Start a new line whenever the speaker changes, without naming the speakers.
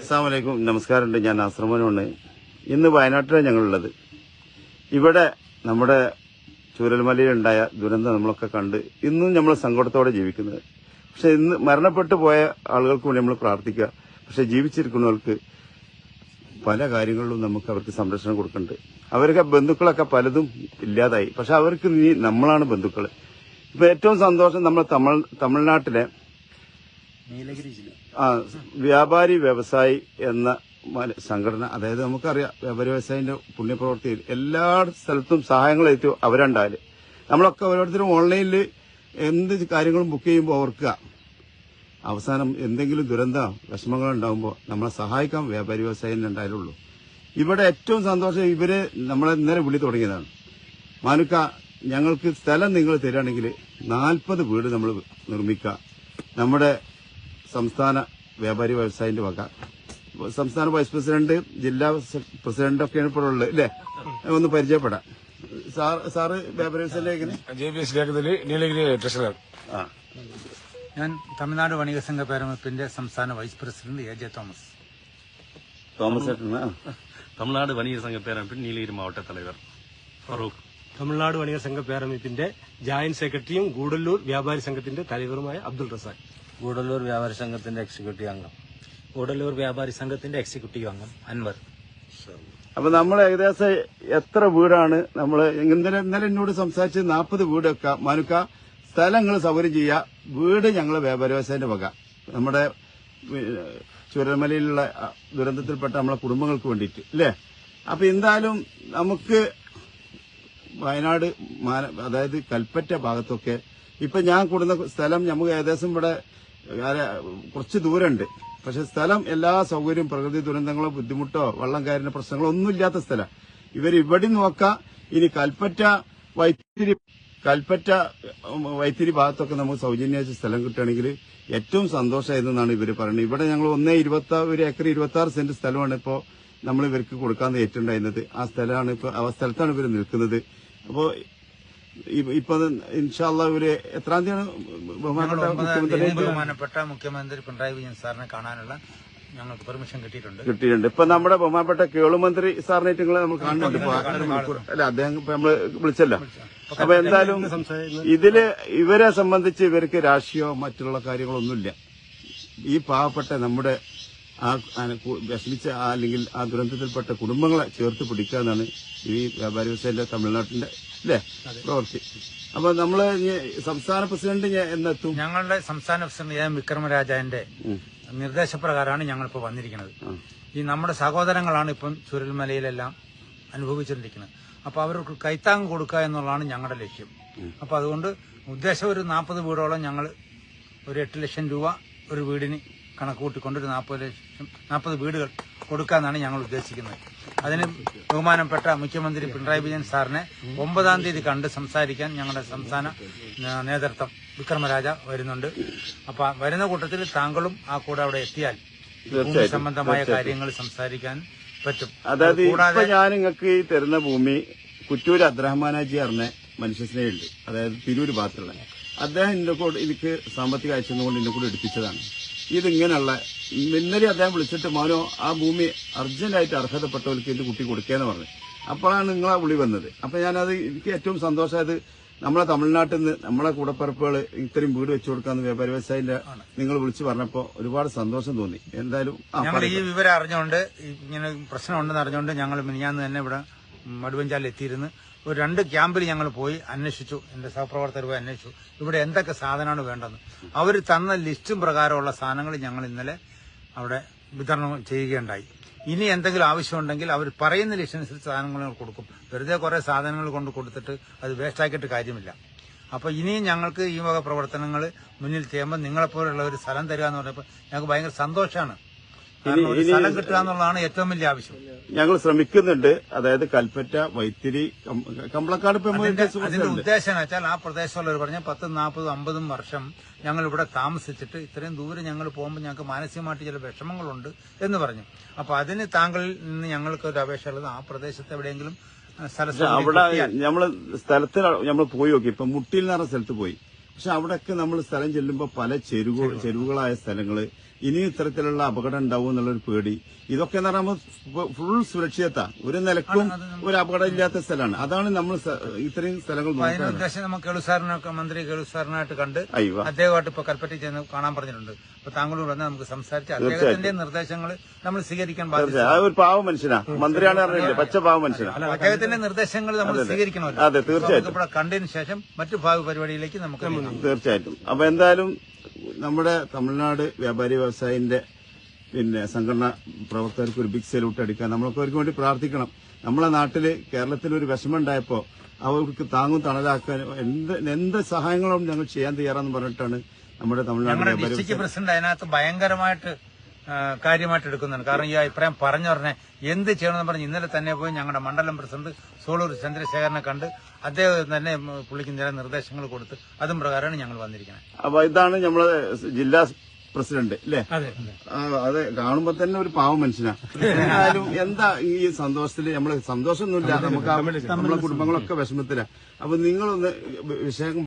അസ്സാമലൈക്കും നമസ്കാരമുണ്ട്. ഞാൻ ആശ്രമനുണ്ട് ഇന്ന് വയനാട്ടിലാണ് ഞങ്ങളുള്ളത്. ഇവിടെ നമ്മുടെ ചൂരൽമലയിലുണ്ടായ ദുരന്തം നമ്മളൊക്കെ കണ്ട് ഇന്നും നമ്മൾ സങ്കടത്തോടെ ജീവിക്കുന്നത്. പക്ഷെ ഇന്ന് മരണപ്പെട്ടു പോയ ആളുകൾക്ക് വേണ്ടി നമ്മൾ പ്രാർത്ഥിക്കുക. പക്ഷെ ജീവിച്ചിരിക്കുന്നവർക്ക് പല കാര്യങ്ങളിലും നമുക്ക് അവർക്ക് സംരക്ഷണം കൊടുക്കുന്നുണ്ട്. അവർക്ക് ബന്ധുക്കളൊക്കെ പലതും ഇല്ലാതായി. പക്ഷെ അവർക്ക് നീ നമ്മളാണ് ബന്ധുക്കൾ ഇപ്പൊ ഏറ്റവും സന്തോഷം നമ്മൾ തമിഴ് തമിഴ്നാട്ടിലെ ആ വ്യാപാരി വ്യവസായി എന്ന സംഘടന അതായത് നമുക്കറിയാം വ്യാപാരി വ്യവസായിന്റെ പുണ്യപ്രവർത്തിയിൽ എല്ലാ സ്ഥലത്തും സഹായങ്ങൾ എത്തി അവരുണ്ടായാൽ നമ്മളൊക്കെ ഓരോരുത്തരും ഓൺലൈനിൽ എന്ത് കാര്യങ്ങളും ബുക്ക് ചെയ്യുമ്പോൾ ഓർക്കുക. അവസാനം എന്തെങ്കിലും ദുരന്തം വിഷമങ്ങൾ ഉണ്ടാകുമ്പോൾ നമ്മളെ സഹായിക്കാൻ വ്യാപാരി വ്യവസായം ഉണ്ടായാലുള്ളൂ. ഇവിടെ ഏറ്റവും സന്തോഷം ഇവർ നമ്മളെ ഇന്നലെ വിളി തുടങ്ങിയതാണ്. മാനുക്ക ഞങ്ങൾക്ക് സ്ഥലം നിങ്ങൾ തരികയാണെങ്കിൽ നാൽപ്പത് വീട് നമ്മൾ നിർമ്മിക്കുക. നമ്മുടെ സംസ്ഥാന വ്യാപാരി വ്യവസായിന്റെ വക. സംസ്ഥാന വൈസ് പ്രസിഡന്റ് ജില്ലാ പ്രസിഡന്റ് ഒക്കെയാണ് ഇപ്പോൾ ഉള്ളത് അല്ലേ? ഒന്ന് പരിചയപ്പെടാം. സാർ സാറ് വ്യാപാരി വ്യവസായ
ഞാൻ തമിഴ്നാട് വണിക സംഘ പേരമപ്പിന്റെ സംസ്ഥാന vice president A J Thomas.
Thomas
Tamil Nadu വണിക സംഘ പേരമപ്പിൻ നീലഗിരി മാവട്ട തലവർ. ഫറൂഖ്.
തമിഴ്നാട് വണിക സംഘ പേരമപ്പിന്റെ ജോയിന്റ് സെക്രട്ടറിയും ഗൂഡല്ലൂർ വ്യാപാരി സംഘത്തിന്റെ തലവറുമായ അബ്ദുൾ റസാഖ്.
ഗൂഡല്ലൂർ വ്യാപാരി സംഘത്തിന്റെ എക്സിക്യൂട്ടീവ് അംഗം.
ഗൂഡല്ലൂർ വ്യാപാരി സംഘത്തിന്റെ എക്സിക്യൂട്ടീവ് അംഗം അൻവർ.
അപ്പൊ നമ്മൾ ഏകദേശം എത്ര വീടാണ് നമ്മൾ ഇന്നലെ ഇന്നലെ എന്നോട് സംസാരിച്ച് നാൽപ്പത് വീടൊക്കെ മനുക്ക സ്ഥലങ്ങൾ സൗകര്യം ചെയ്യുക വീട് ഞങ്ങളെ വ്യാപാര വ്യവസായന്റെ വക. നമ്മുടെ ചുരമലയിലുള്ള ദുരന്തത്തിൽപ്പെട്ട നമ്മളെ കുടുംബങ്ങൾക്ക് വേണ്ടിയിട്ട് അല്ലേ? അപ്പൊ എന്തായാലും നമുക്ക് വയനാട് അതായത് കൽപ്പറ്റ ഭാഗത്തൊക്കെ ഇപ്പൊ ഞാൻ കൂടുന്ന സ്ഥലം നമുക്ക് ഏകദേശം ഇവിടെ കുറച്ച് ദൂരമുണ്ട്. പക്ഷെ സ്ഥലം എല്ലാ സൗകര്യവും പ്രകൃതി ദുരന്തങ്ങളോ ബുദ്ധിമുട്ടോ വെള്ളം കയറുന്ന പ്രശ്നങ്ങളോ ഒന്നും ഇല്ലാത്ത സ്ഥലം ഇവരിവിടെ നോക്കാം. ഇനി കൽപ്പറ്റ വൈത്തിരി കൽപ്പറ്റ വൈത്തിരി ഭാഗത്തൊക്കെ നമുക്ക് സൗജന്യ സ്ഥലം കിട്ടുകയാണെങ്കിൽ ഏറ്റവും സന്തോഷമായിരുന്നാണ് ഇവർ പറയുന്നത്. ഇവിടെ ഞങ്ങൾ ഒന്നേ ഇരുപത്തി ഒരു ഏക്കർ ഇരുപത്തി ആറ് സെന്റ് സ്ഥലമാണ് ഇപ്പോൾ നമ്മൾ ഇവർക്ക് കൊടുക്കാൻ ഏറ്റുണ്ടായിരുന്നത്. ആ സ്ഥലമാണ് ഇപ്പോൾ ആ സ്ഥലത്താണ് ഇവർ നിൽക്കുന്നത്. അപ്പോ ഇ- ഇപ്പൊ ഇൻഷാല്ല ഇവർ എത്രാം തീയതിയാണ് ബഹുമാനപ്പെട്ട മുഖ്യമന്ത്രി
പിണറായി വിജയൻ സാറിനെ കാണാനുള്ള ഞങ്ങൾക്ക് പെർമിഷൻ കിട്ടിയിട്ടുണ്ട്.
കിട്ടിയിട്ടുണ്ട്. ഇപ്പൊ നമ്മുടെ ബഹുമാനപ്പെട്ട കേളുമന്ത്രി സാറിനായിട്ട് നിങ്ങളെ നമ്മൾ കാണുന്നുണ്ട്. അല്ല അദ്ദേഹം ഇപ്പൊ നമ്മൾ വിളിച്ചല്ലോ. അപ്പൊ എന്തായാലും ഇതിൽ ഇവരെ സംബന്ധിച്ച് ഇവർക്ക് രാഷ്ട്രീയമോ മറ്റുള്ള കാര്യങ്ങളൊന്നുമില്ല. ഈ പാവപ്പെട്ട നമ്മുടെ ആ ആ വിഷമിച്ച അല്ലെങ്കിൽ ആ ദുരന്തത്തിൽപ്പെട്ട കുടുംബങ്ങളെ ചേർത്ത് പിടിക്കുക എന്നാണ് ഈ വ്യാപാരി വ്യവസായ തമിഴ്നാട്ടിന്റെ അല്ലേ പ്രവൃത്തി അപ്പൊ നമ്മൾ സംസ്ഥാന പ്രസിഡന്റ് എന്നെത്തും?
ഞങ്ങളുടെ സംസ്ഥാന പ്രസിഡന്റ് എം വിക്രമരാജാന്റെ നിർദ്ദേശപ്രകാരമാണ് ഞങ്ങളിപ്പോൾ വന്നിരിക്കുന്നത്. ഈ നമ്മുടെ സഹോദരങ്ങളാണ് ഇപ്പം ചുരൽമലയിലെല്ലാം അനുഭവിച്ചുകൊണ്ടിരിക്കുന്നത് അപ്പൊ അവർക്ക് കൈത്താങ് കൊടുക്കുക എന്നുള്ളതാണ് ഞങ്ങളുടെ ലക്ഷ്യം. അപ്പൊ അതുകൊണ്ട് ഉദ്ദേശം ഒരു നാൽപ്പത് വീടോളം ഞങ്ങൾ ഒരു എട്ട് ലക്ഷം രൂപ ഒരു വീടിന് കണക്ക് കൂട്ടിക്കൊണ്ട് ഒരു നാൽപ്പത് ലക്ഷം നാൽപ്പത് വീടുകൾ കൊടുക്കാന്നാണ് ഞങ്ങൾ ഉദ്ദേശിക്കുന്നത്. അതിന് ബഹുമാനപ്പെട്ട മുഖ്യമന്ത്രി പിണറായി വിജയൻ സാറിനെ ഒമ്പതാം തീയതി കണ്ട് സംസാരിക്കാൻ ഞങ്ങളുടെ സംസ്ഥാന നേതൃത്വം വിക്രമരാജ വരുന്നുണ്ട്. അപ്പൊ വരുന്ന കൂട്ടത്തിൽ താങ്കളും ആ കൂടെ അവിടെ എത്തിയാൽ ഭൂമി സംബന്ധമായ കാര്യങ്ങൾ സംസാരിക്കാൻ പറ്റും.
അതായത്
കൂടാതെ
ഞാൻ നിങ്ങൾക്ക് ഈ തരുന്ന ഭൂമി കുറ്റൂർ അബ്ദുറഹ്മാനാജി അറിഞ്ഞ മനുഷ്യസ്നേഹമുണ്ട് അതായത് തിരൂര് ഭാഗത്തുള്ള. അദ്ദേഹം എന്നെ കൂടെ എനിക്ക് സാമ്പത്തിക അയച്ചതുകൊണ്ട് എന്നെ കൂടെ എടുപ്പിച്ചതാണ്. ഇതിങ്ങനെയുള്ള ഇന്നലെ അദ്ദേഹം വിളിച്ചിട്ട് മോനോ ആ ഭൂമി അർജന്റായിട്ട് അർഹതപ്പെട്ടവർക്ക് എന്റെ കുട്ടി കൊടുക്കേന്ന് പറഞ്ഞു. അപ്പോഴാണ് നിങ്ങൾ ആ വിളി വന്നത്. അപ്പൊ ഞാനത് എനിക്ക് ഏറ്റവും സന്തോഷമായത് നമ്മളെ തമിഴ്നാട്ടിൽ നിന്ന് നമ്മളെ കൂടപ്പറപ്പുകൾ ഇത്രയും വീട് വെച്ചു കൊടുക്കാന്ന് വ്യാപാര വ്യവസായിന്റെ നിങ്ങൾ വിളിച്ചു പറഞ്ഞപ്പോ ഒരുപാട് സന്തോഷം തോന്നി. എന്തായാലും
ഞങ്ങൾ ഈ വിവരം അറിഞ്ഞുകൊണ്ട് ഇങ്ങനെ പ്രശ്നമുണ്ടെന്ന് അറിഞ്ഞുകൊണ്ട് ഞങ്ങൾ മിനിഞ്ഞാന്ന് തന്നെ ഇവിടെ മടുവഞ്ചാലിൽ എത്തിയിരുന്ന്. ഒരു രണ്ട് ക്യാമ്പിൽ ഞങ്ങൾ പോയി അന്വേഷിച്ചു. എന്റെ സഹപ്രവർത്തകർ പോയി അന്വേഷിച്ചു. ഇവിടെ എന്തൊക്കെ സാധനമാണ് വേണ്ടതെന്ന്. അവർ തന്ന ലിസ്റ്റും പ്രകാരമുള്ള സാധനങ്ങൾ ഞങ്ങൾ ഇന്നലെ അവിടെ വിതരണം ചെയ്യുകയുണ്ടായി. ഇനി എന്തെങ്കിലും ആവശ്യമുണ്ടെങ്കിൽ അവർ പറയുന്ന ലിസ്റ്റനുസരിച്ച് സാധനങ്ങൾ കൊടുക്കും. വെറുതെ കുറെ സാധനങ്ങൾ കൊണ്ട് കൊടുത്തിട്ട് അത് വേസ്റ്റാക്കിയിട്ട് കാര്യമില്ല. അപ്പൊ ഇനിയും ഞങ്ങൾക്ക് ഈ വക പ്രവർത്തനങ്ങൾ മുന്നിൽ ചെയ്യുമ്പോൾ നിങ്ങളെപ്പോലുള്ള ഒരു സ്ഥലം തരിക എന്ന് പറഞ്ഞപ്പോൾ ഞങ്ങൾക്ക് ഭയങ്കര സന്തോഷമാണ്. സ്ഥലം കിട്ടുക എന്നുള്ളതാണ് ഏറ്റവും വലിയ ആവശ്യം.
ഞങ്ങൾ ശ്രമിക്കുന്നുണ്ട്. അതായത് കൽപ്പറ്റ വൈത്തിരി കമ്പളക്കാട്
അതിന്റെ. ഉദ്ദേശം വെച്ചാൽ ആ പ്രദേശമുള്ളവർ പറഞ്ഞ പത്തും നാൽപ്പതും അമ്പതും വർഷം ഞങ്ങൾ ഇവിടെ താമസിച്ചിട്ട് ഇത്രയും ദൂരം ഞങ്ങൾ പോകുമ്പോൾ ഞങ്ങൾക്ക് മാനസികമായിട്ട് ചില വിഷമങ്ങളുണ്ട് എന്ന് പറഞ്ഞു. അപ്പൊ അതിന് താങ്കളിൽ നിന്ന് ഞങ്ങൾക്ക് ഒരു അപേക്ഷ ഉള്ളത് ആ പ്രദേശത്ത് എവിടെയെങ്കിലും
അവിടെ നമ്മൾ സ്ഥലത്തിൽ നമ്മൾ പോയി നോക്കി. ഇപ്പൊ മുട്ടിയിൽ നിറഞ്ഞ സ്ഥലത്ത് പോയി. പക്ഷെ അവിടെയൊക്കെ നമ്മൾ സ്ഥലം ചെല്ലുമ്പോൾ പല ചെരുവ ചെരുവുകളായ സ്ഥലങ്ങൾ ഇനിയും ഇത്തരത്തിലുള്ള അപകടം ഉണ്ടാവും എന്നുള്ളൊരു പേടി. ഇതൊക്കെ എന്ന് പറയുമ്പോൾ ഫുൾ സുരക്ഷിതത്ത ഒരു നിലക്കും ഒരു അപകടം ഇല്ലാത്ത സ്ഥലമാണ്. അതാണ് നമ്മൾ ഇത്രയും സ്ഥലങ്ങൾ
അപ്പൊ അതിന്
നോക്കുന്നത്
ഉദ്ദേശം നമുക്ക് കേളുസാറിനൊക്കെ മന്ത്രി കേളുസാറിനായിട്ട് കണ്ട്
അയ്യോ.
അദ്ദേഹമായിട്ട് ഇപ്പൊ കൽപ്പറ്റയിൽ ചെന്ന് കാണാൻ പറഞ്ഞിട്ടുണ്ട്. അപ്പൊ താങ്കളോട് വന്ന് നമുക്ക് സംസാരിച്ച് അദ്ദേഹത്തിന്റെ നിർദ്ദേശങ്ങൾ നമ്മൾ സ്വീകരിക്കാൻ ബാധ്യത
ഒരു പാവ മനുഷ്യനാ. മന്ത്രിയാണ് അറിയില്ലേ പച്ച പാവ മനുഷ്യനാ.
അദ്ദേഹത്തിന്റെ നിർദ്ദേശങ്ങൾ നമ്മൾ സ്വീകരിക്കണം
അതെ, തീർച്ചയായിട്ടും.
കണ്ടതിന് ശേഷം മറ്റു ഭാവി പരിപാടിയിലേക്ക് നമുക്ക്
തീർച്ചയായിട്ടും. അപ്പൊ എന്തായാലും നമ്മുടെ തമിഴ്നാട് വ്യാപാരി വ്യവസായിന്റെ പിന്നെ സംഘടന പ്രവർത്തകർക്ക് ഒരു ബിഗ് സല്യൂട്ട് അടിക്കാൻ നമ്മളൊക്കെ അവർക്ക് വേണ്ടി പ്രാർത്ഥിക്കണം. നമ്മളെ നാട്ടിൽ കേരളത്തിൽ ഒരു വിഷമം ഉണ്ടായപ്പോൾ അവർക്ക് താങ്ങും തണലാക്കാൻ എന്ത് എന്ത് സഹായങ്ങളും ഞങ്ങൾ ചെയ്യാൻ തയ്യാറാന്ന് പറഞ്ഞിട്ടാണ് നമ്മുടെ തമിഴ്നാട്
പ്രസിഡന്റ് അതിനകത്ത് ഭയങ്കരമായിട്ട് കാര്യമായിട്ട് എടുക്കുന്നുണ്ട് കാരണം ഈ അഭിപ്രായം പറഞ്ഞു പറഞ്ഞ എന്ത് ചെയ്യണമെന്ന് പറഞ്ഞ് ഇന്നലെ തന്നെ പോയി ഞങ്ങളുടെ മണ്ഡലം പ്രസിഡന്റ് സോളൂർ ചന്ദ്രശേഖരനെ കണ്ട് അദ്ദേഹം തന്നെ പുള്ളിക്ക് ചില നിർദ്ദേശങ്ങൾ കൊടുത്ത് അതും പ്രകാരമാണ് ഞങ്ങൾ വന്നിരിക്കുന്നത്.
അപ്പൊ ഇതാണ് നമ്മളെ ജില്ലാ പ്രസിഡന്റ് അല്ലേ
അതെ
അതെ. കാണുമ്പോ തന്നെ ഒരു പാവ മനുഷ്യനാ. എന്നാലും എന്താ ഈ സന്തോഷത്തിൽ നമ്മൾ സന്തോഷമൊന്നുമില്ല. നമുക്ക് നമ്മുടെ നമ്മളെ കുടുംബങ്ങളൊക്കെ വിഷമത്തിലാ. അപ്പൊ നിങ്ങളൊന്ന് വിഷയം